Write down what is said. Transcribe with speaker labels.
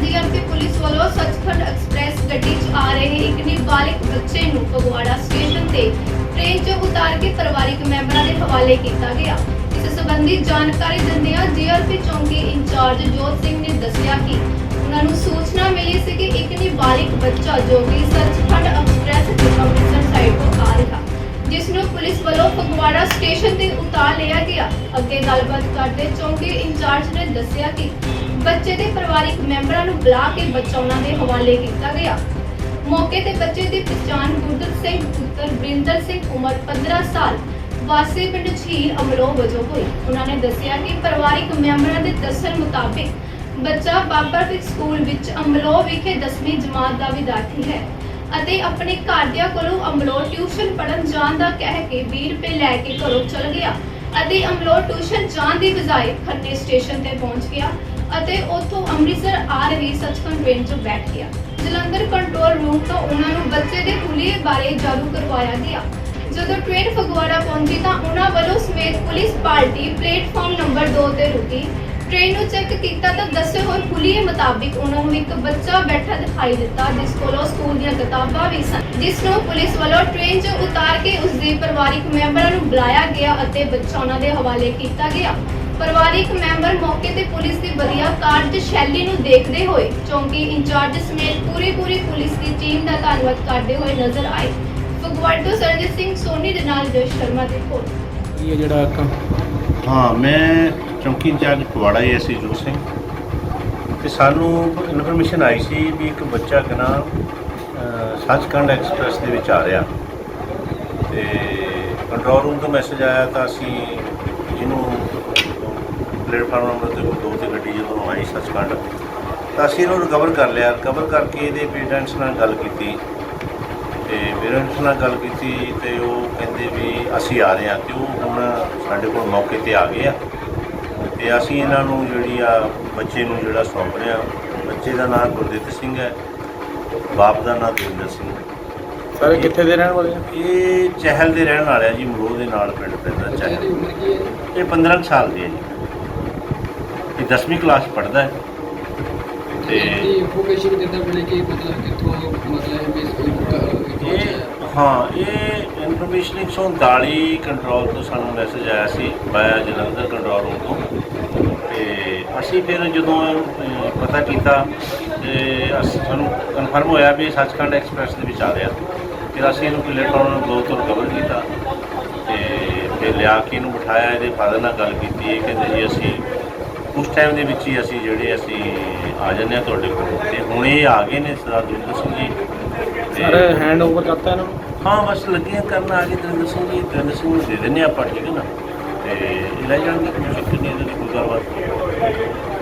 Speaker 1: GM ਤੇ police ਵੱਲੋਂ Sachkhand express ਗੱਡੀ 'ਚ ਆ ਰਹੇ ਇੱਕ ਨਾਬਾਲਿਗ ਬੱਚੇ ਨੂੰ ਫਗਵਾੜਾ ਸਟੇਸ਼ਨ ਤੇ ਟ੍ਰੇਨ 'ਚੋਂ ਉਤਾਰ ਕੇ ਪਰਿਵਾਰਕ ਮੈਂਬਰਾਂ ਦੇ ਹਵਾਲੇ ਕੀਤਾ ਗਿਆ। ਇਸ ਸੰਬੰਧੀ ਜਾਣਕਾਰੀ ਦਿੰਦਿਆਂ ਜੀਆਰਪੀ ਚੌਂਕੀ ਇੰਚਾਰਜ ਜੋਤ ਸਿੰਘ ਨੇ ਦੱਸਿਆ ਕਿ ਉਹਨਾਂ ਨੂੰ ਸੂਚਨਾ ਮਿਲੀ ਸੀ ਕਿ ਇੱਕ ਨਾਬਾਲਿਗ ਬੱਚਾ ਜੋ ਕਿ ਸੱਚਖੰਡ ਐਕਸਪ੍ਰੈਸ ਤੇ ਅੰਮ੍ਰਿਤਸਰ ਸਾਈਡ ਤੋਂ ਆ ਰਿਹਾ, ਜਿਸ ਨੂੰ ਪੁਲਿਸ ਵੱਲੋਂ ਫਗਵਾੜਾ ਸਟੇਸ਼ਨ ਤੇ ਉਤਾਰ ਲਿਆ ਗਿਆ। ਅੱਗੇ ਗੱਲਬਾਤ ਕਰਦੇ ਚੌਂਕੀ ਇੰਚਾਰਜ ਨੇ ਦੱਸਿਆ ਕਿ ਬੱਚੇ ਦੇ ਪਰਿਵਾਰਿਕ ਮੈਂਬਰਾਂ ਨੂੰ ਬੁਲਾ ਕੇ ਬੱਚਾ ਉਹਨਾਂ ਦੇ ਹਵਾਲੇ ਕੀਤਾ ਗਿਆ। ਮੌਕੇ ਤੇ ਬੱਚੇ ਦੀ ਪਛਾਣ ਗੁਰਦਰ ਸਿੰਘ, ਪੁੱਤਰ ਬ੍ਰਿੰਦਰ ਸਿੰਘ ਉਮਰ 15 ਸਾਲ, ਵਾਸੀ ਪਿੰਡ ਝੀਲ ਅਮਲੋ ਵਜੋਂ ਹੋਈ। ਉਹਨਾਂ ਨੇ ਦੱਸਿਆ ਕਿ ਪਰਿਵਾਰਿਕ ਮੈਂਬਰਾਂ ਦੇ ਦੱਸਣ ਮੁਤਾਬਿਕ ਬੱਚਾ ਬਾਬਰਵਿਕ ਸਕੂਲ ਵਿੱਚ ਅਮਲੋ ਵਿਖੇ 10ਵੀਂ ਜਮਾਤ ਦਾ ਵਿਦਿਆਰਥੀ ਹੈ ਅਤੇ ਆਪਣੇ ਘਰਦਿਆਂ ਕੋਲੋਂ ਅਮਲੋ ਟਿਊਸ਼ਨ ਪੜਨ ਜਾਣ ਦਾ ਕਹਿ ਕੇ 20 ਰੁਪਏ ਲੈ ਕੇ ਘਰੋਂ ਚਲ ਗਿਆ ਅਤੇ ਅਮਲੋ ਟਿਊਸ਼ਨ ਜਾਣ ਦੀ ਬਜਾਏ ਖੰਨੇ ਸਟੇਸ਼ਨ ਤੇ ਪਹੁੰਚ ਗਿਆ। ਅਤੇ ਉੱਥੋਂ ਅੰਮ੍ਰਿਤਸਰ ਆ ਰਹੀ ਸੱਚਖੰਡ ਟ੍ਰੇਨ 'ਚ ਬੈਠ ਗਿਆ। ਜਲੰਧਰ ਕੰਟਰੋਲ ਰੂਮ ਤੋਂ ਉਹਨਾਂ ਨੂੰ ਬੱਚੇ ਦੇ ਹੁਲੀਏ ਬਾਰੇ ਜਾਣੂ ਕਰਵਾਇਆ ਗਿਆ। ਜਦੋਂ ਟ੍ਰੇਨ ਫਗਵਾੜਾ ਪਹੁੰਚੀ ਤਾਂ ਉਹਨਾਂ ਵੱਲੋਂ ਸਮੇਤ ਪੁਲਿਸ ਪਾਰਟੀ ਪਲੇਟਫਾਰਮ ਨੰਬਰ 2 ਤੇ ਰੁਕੀ। ਟ੍ਰੇਨ ਨੂੰ ਚੈੱਕ ਕੀਤਾ ਤਾਂ ਦੱਸੇ ਹੋਏ ਹੁਲੀਏ ਮੁਤਾਬਿਕ ਉਹਨਾਂ ਨੂੰ ਇੱਕ ਬੱਚਾ ਬੈਠਾ ਦਿਖਾਈ ਦਿੱਤਾ, ਜਿਸ ਕੋਲੋਂ ਸਕੂਲ ਦੀਆਂ ਕਿਤਾਬਾਂ ਵੀ ਸਨ। ਜਿਸ ਨੂੰ ਪੁਲਿਸ ਵੱਲੋਂ ਟ੍ਰੇਨ 'ਚ ਉਤਾਰ ਕੇ ਉਸ ਦੇ ਪਰਿਵਾਰਿਕ ਮੈਂਬਰਾਂ ਨੂੰ ਬੁਲਾਇਆ ਗਿਆ ਅਤੇ ਬੱਚਾ ਉਹਨਾਂ ਦੇ ਹਵਾਲੇ ਕੀਤਾ ਗਿਆ। ਪਰਿਵਾਰਿਕ ਮੈਂਬਰ ਮੌਕੇ ਤੇ ਪੁਲਿਸ ਦੀ ਵਧੀਆ ਕਾਰਜਸ਼ੈਲੀ ਨੂੰ ਦੇਖਦੇ ਹੋਏ ਚੌਂਕੀ ਇੰਚਾਰਜ ਸਮੇਤ ਪੂਰੀ ਪੂਰੀ ਪੁਲਿਸ ਦੀ ਟੀਮ ਦਾ ਧੰਨਵਾਦ ਕਰਦੇ ਹੋਏ ਨਜ਼ਰ ਆਏ। ਫਗਵਾੜਾ ਤੋਂ ਸਰਜੀਤ ਸਿੰਘ ਸੋਨੀ ਦੇ ਨਾਲ ਜਸ਼ ਸ਼ਰਮਾ ਦੀ ਰਿਪੋਰਟ।
Speaker 2: ਇਹ ਜਿਹੜਾ ਕੰਮ
Speaker 3: ਹਾਂ ਮੈਂ ਚੌਂਕੀ ਇੰਚਾਰਜ ਫਗਵਾੜਾ ਏਐਸਸੀ ਜੋਤ ਸਿੰਘ। ਤੇ ਸਾਨੂੰ ਇਨਫੋਰਮੇਸ਼ਨ ਆਈ ਸੀ ਵੀ ਇੱਕ ਬੱਚਾ ਕਨਾ ਸੱਚਖੰਡ ਐਕਸਪ੍ਰੈਸ ਦੇ ਵਿੱਚ ਆ ਰਿਹਾ। ਤੇ ਕੰਟਰੋਲ ਰੂਮ ਤੋਂ ਮੈਸੇਜ ਆਇਆ ਤਾਂ ਅਸੀਂ ਜਿਹਨੂੰ ਪਲੇਟਫਾਰਮ ਨੰਬਰ ਤੇ ਦੋ ਤੇ ਗੱਡੀ ਜਦੋਂ ਆਈ ਸੱਚਖੰਡ ਤਾਂ ਅਸੀਂ ਇਹਨੂੰ ਰਿਕਵਰ ਕਰ ਲਿਆ। ਰਿਕਵਰ ਕਰਕੇ ਇਹਦੇ ਪੇਰੈਂਟਸ ਨਾਲ ਗੱਲ ਕੀਤੀ ਤੇ ਪੇਰੈਂਟਸ ਨਾਲ ਗੱਲ ਕੀਤੀ ਤੇ ਉਹ ਕਹਿੰਦੇ ਵੀ ਅਸੀਂ ਆ ਰਹੇ ਹਾਂ ਤੇ ਉਹ ਹੁਣ ਸਾਡੇ ਕੋਲ ਮੌਕੇ ਤੇ ਆ ਗਏ ਆ। ਤੇ ਅਸੀਂ ਇਹਨਾਂ ਨੂੰ ਜਿਹੜੀ ਆ ਬੱਚੇ ਨੂੰ ਜਿਹੜਾ ਸੌਂਪ ਰਹੇ ਆ ਬੱਚੇ ਦਾ ਨਾਮ ਗੁਰਦਿੱਤ ਸਿੰਘ ਹੈ ਬਾਪ ਦਾ ਨਾਮ ਦਵਿੰਦਰ ਸਿੰਘ ਹੈ।
Speaker 2: ਸਾਰੇ ਕਿੱਥੇ ਦੇ ਰਹਿਣ ਵਾਲੇ ਆ?
Speaker 3: ਇਹ ਚਹਿਲ ਦੇ ਰਹਿਣ ਵਾਲੇ ਆ ਜੀ ਮਲੋਹ ਦੇ ਨਾਲ ਪਿੰਡ ਪੈਂਦਾ ਚਹਿਲ। ਇਹ 15 ਕੁ ਸਾਲ ਦੀ ਹੈ ਜੀ। ਇਹ 10ਵੀਂ ਕਲਾਸ ਪੜ੍ਹਦਾ ਹੈ।
Speaker 4: ਤੇ
Speaker 3: ਤੇ
Speaker 4: ਇਨਫੋਰਮੇਸ਼ਨ ਦਿੰਦਾ ਬਣੇ ਕਿ ਮਤਲਬ ਕਿੱਥੋਂ ਮਤਲਬ ਹੈ ਵੀ ਕੋਈ
Speaker 3: ਇਹ ਹਾਂ ਇਹ ਇਨਫੋਰਮੇਸ਼ਨ 139 ਕੰਟਰੋਲ ਤੋਂ ਸਾਨੂੰ ਮੈਸੇਜ ਆਇਆ ਸੀ ਬਾਇਆ ਜਲੰਧਰ ਕੰਟਰੋਲ ਰੂਮ ਤੋਂ। ਤੇ ਅਸੀਂ ਫਿਰ ਜਦੋਂ ਪਤਾ ਕੀਤਾ ਤੇ ਅਸੀਂ ਸਾਨੂੰ ਕਨਫਰਮ ਹੋਇਆ ਵੀ ਇਹ ਸੱਚਖੰਡ ਐਕਸਪ੍ਰੈਸ ਦੇ ਵਿੱਚ ਆ ਰਿਹਾ। ਫਿਰ ਅਸੀਂ ਇਹਨੂੰ ਪਲੇਟਫਾਰਮ ਦੋ ਤੋਂ ਕਵਰ ਕੀਤਾ। ਤੇ ਫਿਰ ਲਿਆ ਕੇ ਇਹਨੂੰ ਬਿਠਾਇਆ ਇਹਦੇ ਫਾਦਰ ਨਾਲ ਗੱਲ ਕੀਤੀ ਇਹ ਕਹਿੰਦੇ ਜੀ ਅਸੀਂ ਉਸ ਟਾਈਮ ਦੇ ਵਿੱਚ ਹੀ ਅਸੀਂ ਜਿਹੜੇ ਅਸੀਂ ਆ ਜਾਂਦੇ ਹਾਂ ਤੁਹਾਡੇ ਕੋਲ ਤੇ ਹੁਣ ਇਹ ਆ ਗਏ ਨੇ ਸਰਦਾਰ ਦਵਿੰਦਰ ਸਿੰਘ ਜੀ
Speaker 2: ਸਾਰੇ ਹੈਂਡ ਓਵਰ ਕਰਤਾ ਇਹਨਾਂ ਨੂੰ?
Speaker 3: ਹਾਂ ਬਸ ਲੱਗੀਆਂ ਕਰਨ ਆ ਗਏ ਦਵਿੰਦਰ ਸਿੰਘ ਜੀ ਦਵਿੰਦਰ ਸਿੰਘ ਨੂੰ ਦੇ ਦਿੰਦੇ ਆਪਾਂ ਠੀਕ ਹੈ ਨਾ? ਤੇ ਲੈ ਜਾਣਗੇ ਕੋਈ ਚੱਕਰ ਨਹੀਂ ਇਹਦੇ ਕੋਈ ਗੱਲਬਾਤ